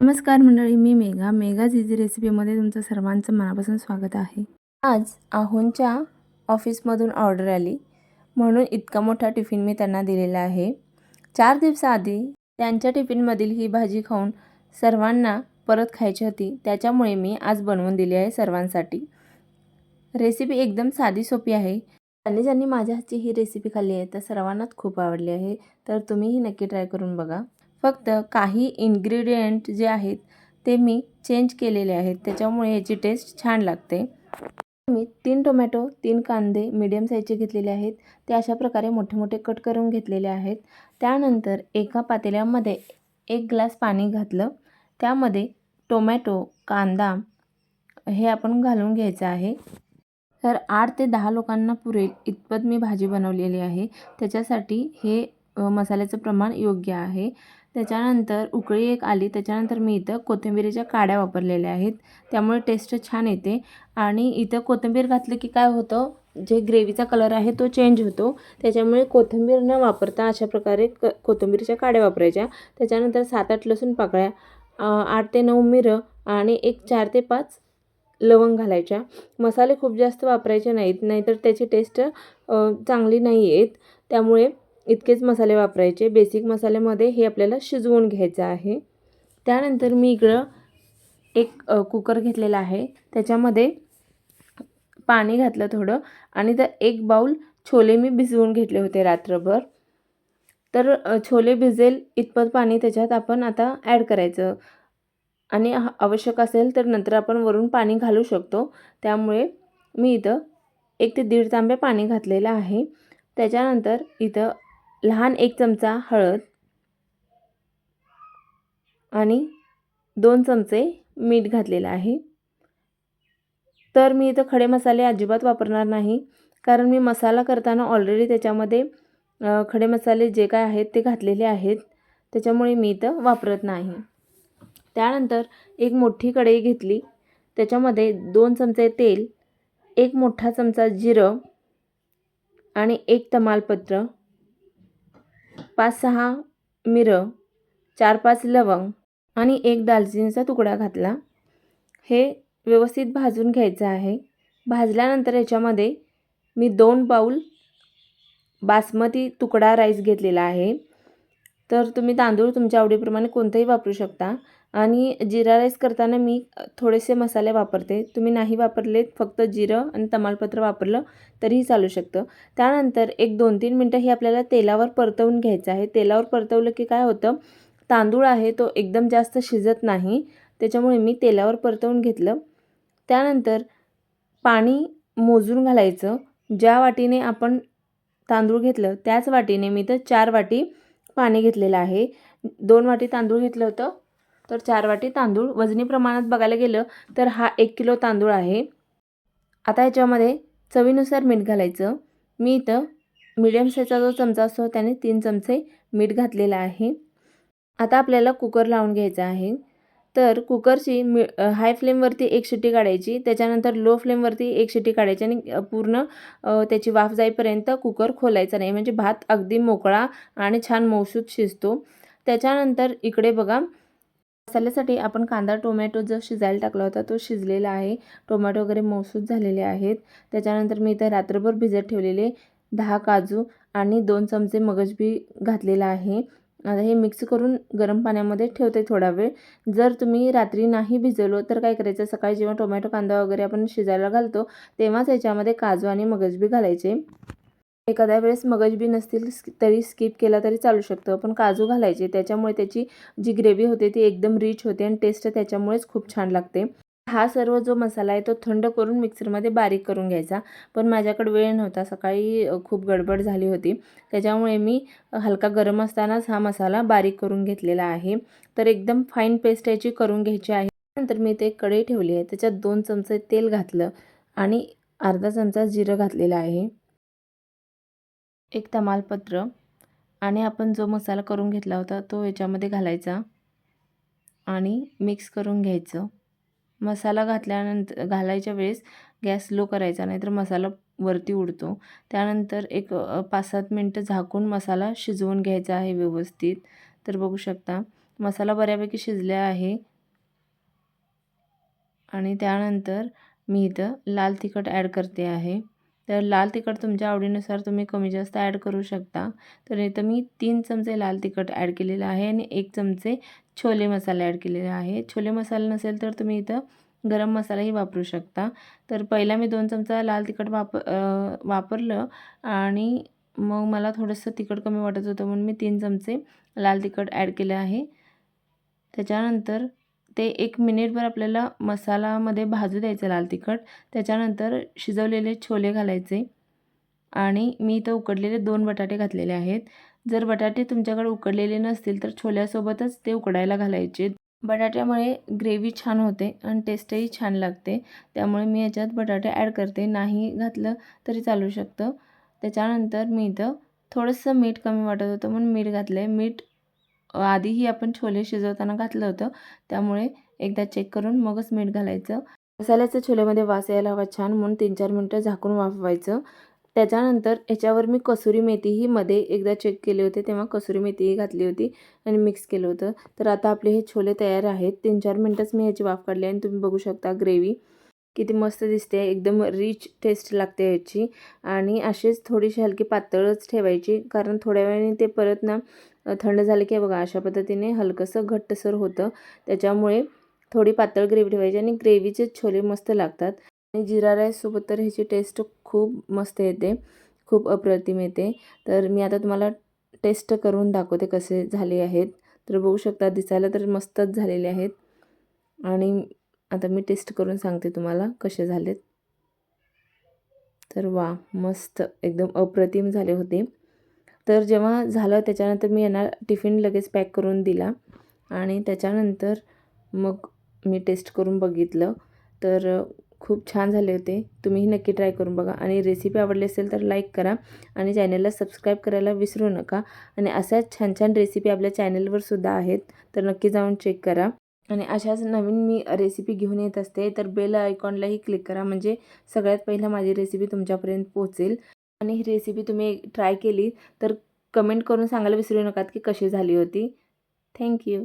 नमस्कार मंडळी मी मेघा. मेघाज झिझी रेसिपीमध्ये तुमचं सर्वांचं मनापासून स्वागत आहे. आज आहोंच्या ऑफिसमधून ऑर्डर आली. म्हणून इतका मोठा टिफिन मी त्यांना दिलेला आहे. चार दिवसाआधी त्यांच्या टिफिनमधील ही भाजी खाऊन सर्वांना परत खायची होती. त्याच्यामुळे मी आज बनवून दिली आहे सर्वांसाठी. रेसिपी एकदम साधी सोपी आहे. ज्यांनी ज्यांनी माझ्या हातची ही रेसिपी खाल्ली आहे तर सर्वांनाच खूप आवडली आहे. तर तुम्हीही नक्की ट्राय करून बघा. फक्त काही इन्ग्रेडियंट जे आहेत ते मी चेंज केलेले आहेत. त्याच्यामुळे याची टेस्ट छान लागते. मी तीन टोमॅटो तीन कांदे मीडियम साईजचे घेतलेले आहेत. ते अशा प्रकारे मोठे मोठे कट करून घेतलेले आहेत. त्यानंतर एका पातेल्यामध्ये एक ग्लास पाणी घातलं. त्यामध्ये टोमॅटो कांदा हे आपण घालून घ्यायचं आहे. तर आठ ते दहा लोकांना पुरेल इतपत मी भाजी बनवलेली आहे. त्याच्यासाठी हे मसाल्याचं प्रमाण योग्य आहे. त्याच्यानंतर उकळी एक आली. त्याच्यानंतर मी इथं कोथिंबिरीच्या काड्या वापरलेल्या आहेत. त्यामुळे टेस्ट छान येते. आणि इथं कोथिंबीर घातलं की काय होतं? जे ग्रेव्हीचा कलर आहे तो चेंज होतो. त्याच्यामुळे कोथिंबीर न वापरता अशा प्रकारे क कोथिंबीरच्या काड्या वापरायच्या. त्याच्यानंतर सात आठ लसूण पाकळ्या आठ ते नऊ मिरं आणि एक चार ते पाच लवंग घालायच्या. मसाले खूप जास्त वापरायचे नाहीत. नाहीतर त्याची टेस्ट चांगली नाही येत त्यामुळे इतकेच मसाले वापरायचे. बेसिक मसाल्यामध्ये हे आपल्याला शिजवून घ्यायचं आहे. त्यानंतर मी इकडं एक कुकर घेतलेला आहे. त्याच्यामध्ये पाणी घातलं थोडं आणि तर एक बाऊल छोले मी भिजवून घेतले होते रात्रभर. तर छोले भिजेल इतपत पाणी त्याच्यात आपण आता ॲड करायचं. आणि आवश्यक असेल तर नंतर आपण वरून पाणी घालू शकतो. त्यामुळे मी इथं एक ते दीड तांबे पाणी घातलेलं आहे. त्याच्यानंतर इथं लहान एक चमचा हळद आणि दोन चमचे मीठ घातलेलं आहे. तर मी इथं खडे मसाले अजिबात वापरणार नाही कारण मी मसाला करताना ऑलरेडी त्याच्यामध्ये खडे मसाले जे काय आहेत ते घातलेले आहेत त्याच्यामुळे मी इथं वापरत नाही. त्यानंतर एक मोठी कढई घेतली. त्याच्यामध्ये दोन चमचे तेल एक मोठा चमचा जिरं आणि एक तमालपत्र पाच सहा मिरं चार पाच लवंग आणि एक दालचिनीचा तुकडा घातला. हे व्यवस्थित भाजून घ्यायचं आहे. भाजल्यानंतर याच्यामध्ये मी दोन बाऊल बासमती तुकडा राईस घेतलेला आहे. तर तुम्ही तांदूळ तुमच्या आवडीप्रमाणे कोणतंही वापरू शकता. आणि जिरा राईस करताना मी थोडेसे मसाले वापरते. तुम्ही नाही वापरलेत फक्त जिरं आणि तमालपत्र वापरलं तरीही चालू शकतं. त्यानंतर एक दोन तीन मिनटं हे आपल्याला तेलावर परतवून घ्यायचं आहे. तेलावर परतवलं की काय होतं तांदूळ आहे तो एकदम जास्त शिजत नाही त्याच्यामुळे मी तेलावर परतवून घेतलं. त्यानंतर पाणी मोजून घालायचं. ज्या वाटीने आपण तांदूळ घेतलं त्याच वाटीने मी तर चार वाटी पाणी घेतलेलं आहे. दोन वाटी तांदूळ घेतलं होतं. तर चार वाटी तांदूळ वजनी प्रमाणात बघायला गेलं तर हा एक किलो तांदूळ आहे. आता याच्यामध्ये चवीनुसार मीठ घालायचं. मी इथं मीडियम साईजचा जो चमचा असतो त्याने तीन चमचे मीठ घातलेलं आहे. आता आपल्याला कुकर लावून घ्यायचा आहे. तर कुकरची मी हाय फ्लेमवरती एक शिट्टी काढायची त्याच्यानंतर लो फ्लेमवरती एक शिट्टी काढायची आणि पूर्ण त्याची वाफ जाईपर्यंत कुकर खोलायचा नाही. म्हणजे भात अगदी मोकळा आणि छान मौसूद शिजतो. त्याच्यानंतर इकडे बघा मसाल्यासाठी आपण कांदा टोमॅटो जो शिजायला टाकला होता तो शिजलेला आहे. टोमॅटो वगैरे मौसूद झालेले आहेत. त्याच्यानंतर मी इथं रात्रभर भिजत ठेवलेले दहा काजू आणि दोन चमचे मगजबी घातलेला आहे. आता हे मिक्स करून गरम पाण्यामध्ये ठेवते थोडा वेळ. जर तुम्ही रात्री नाही भिजवलो तर काय करायचं? सकाळी जेव्हा टोमॅटो कांदा वगैरे आपण शिजायला घालतो तेव्हाच याच्यामध्ये काजू आणि मगजबी घालायचे. एखाद्या वेळेस मगजबी नसतील तरी स्किप केला तरी चालू शकतं. पण काजू घालायचे त्याच्यामुळे त्याची जी ग्रेव्ही होते ती एकदम रिच होते आणि टेस्ट त्याच्यामुळेच खूप छान लागते. हा सर्व जो मसाला आहे तो थंड करून मिक्सरमध्ये बारीक करून घ्यायचा. पण माझ्याकडे वेळ नव्हता. सकाळी खूप गडबड झाली होती. त्याच्यामुळे मी हलका गरम असतानाच हा मसाला बारीक करून घेतलेला आहे. तर एकदम फाईन पेस्ट याची करून घ्यायची आहे. नंतर मी ते कढई ठेवली आहे. त्याच्यात दोन चमचे तेल घातलं आणि अर्धा चमचा जिरं घातलेलं आहे. एक तमालपत्र आणि आपण जो मसाला करून घेतला होता तो याच्यामध्ये घालायचा आणि मिक्स करून घ्यायचं. मसाला घातल्यानंतर घालायच्या वेळेस गॅस लो करायचा नाहीतर मसाला वरती उडतो. त्यानंतर एक पाच सात मिनटं झाकून मसाला शिजवून घ्यायचा आहे व्यवस्थित. तर बघू शकता मसाला बऱ्यापैकी शिजला आहे. आणि त्यानंतर मी इथं लाल तिखट ॲड करते आहे. तर लाल तिखट तुमच्या आवडीनुसार तुम्ही कमी जास्त ॲड करू शकता. तर इथं मी तीन चमचे लाल तिखट ॲड केलेलं आहे आणि एक चमचे छोले मसाले ॲड केलेले आहे. छोले मसाला नसेल तर तुम्ही इथं गरम मसालाही वापरू शकता. तर पहिला मी दोन चमचा लाल तिखट वाप वापरलं आणि मग मला थोडंसं तिखट कमी वाटत होतं म्हणून मी तीन चमचे लाल तिखट ॲड केलं आहे. त्याच्यानंतर ते एक मिनिटभर आपल्याला मसालामध्ये भाजू द्यायचं लाल तिखट. त्याच्यानंतर शिजवलेले छोले घालायचे. आणि मी इथं उकडलेले दोन बटाटे घातलेले आहेत. जर बटाटे तुमच्याकडे उकडलेले नसतील तर छोल्यासोबतच ते उकडायला घालायचे. बटाट्यामुळे ग्रेव्ही छान होते आणि टेस्टही छान लागते. त्यामुळे मी याच्यात बटाटे ॲड करते. नाही घातलं तरी चालू शकतं. त्याच्यानंतर मी इथं थोडंसं मीठ कमी वाटत होतं म्हणून मीठ घातलं आहे मीठ आधीही आपण छोले शिजवताना घातलं होतं. त्यामुळे एकदा चेक करून मगच मीठ घालायचं. मसाल्याचं छोल्यामध्ये वास यायला हवा छान म्हणून तीन चार मिनटं झाकून वाफवायचं. त्याच्यानंतर याच्यावर मी कसुरी मेथीही मध्ये एकदा चेक केले होते तेव्हा कसुरी मेथीही घातली होती आणि मिक्स केलं होतं. तर आता आपले हे छोले तयार आहेत. तीन चार मिनटंच मी ह्याची वाफ काढली आणि तुम्ही बघू शकता ग्रेव्ही किती मस्त दिसते एकदम रिच टेस्ट लागते याची आणि अशीच थोडीशी हलकी पातळच ठेवायची कारण थोड्या वेळाने ते परत ना थंड झालं की बघा अशा पद्धतीने हलकंसं घट्टसर होतं. त्याच्यामुळे थोडी पातळ ग्रेव्ही ठेवायची आणि ग्रेव्हीचे छोले मस्त लागतात. आणि जिरा राईससोबत तर ह्याची टेस्ट खूप मस्त येते खूप अप्रतिम येते. तर मी आता तुम्हाला टेस्ट करून दाखवते कसे झाले आहेत. तर बघू शकता दिसायला तर मस्तच झालेले आहेत. आणि आता मी टेस्ट करून सांगते तुम्हाला कसे झालेत. तर वा मस्त एकदम अप्रतिम झाले होते. तर जेव्हा झालं त्याच्यानंतर मी यांना टिफिन लगेच पॅक करून दिला. आणि त्याच्यानंतर मग मी टेस्ट करून बघितलं. तर खूप छान झाले होते. तुम्हीही नक्की ट्राय करून बघा. आणि रेसिपी आवडली असेल तर लाईक करा. आणि चॅनलला सबस्क्राईब करायला विसरू नका. आणि अशाच छान छान रेसिपी आपल्या चॅनलवर सुद्धा आहेत. तर नक्की जाऊन चेक करा. आणि अशाच नवीन मी रेसिपी घेऊन येत असते. तर बेल आयकॉनलाही क्लिक करा. म्हणजे सगळ्यात पहिला माझी रेसिपी तुमच्यापर्यंत पोहोचेल. आणि ही रेसिपी तुम्ही ट्राय केली तर कमेंट करून सांगायला विसरू नका की कशी झाली होती. थँक्यू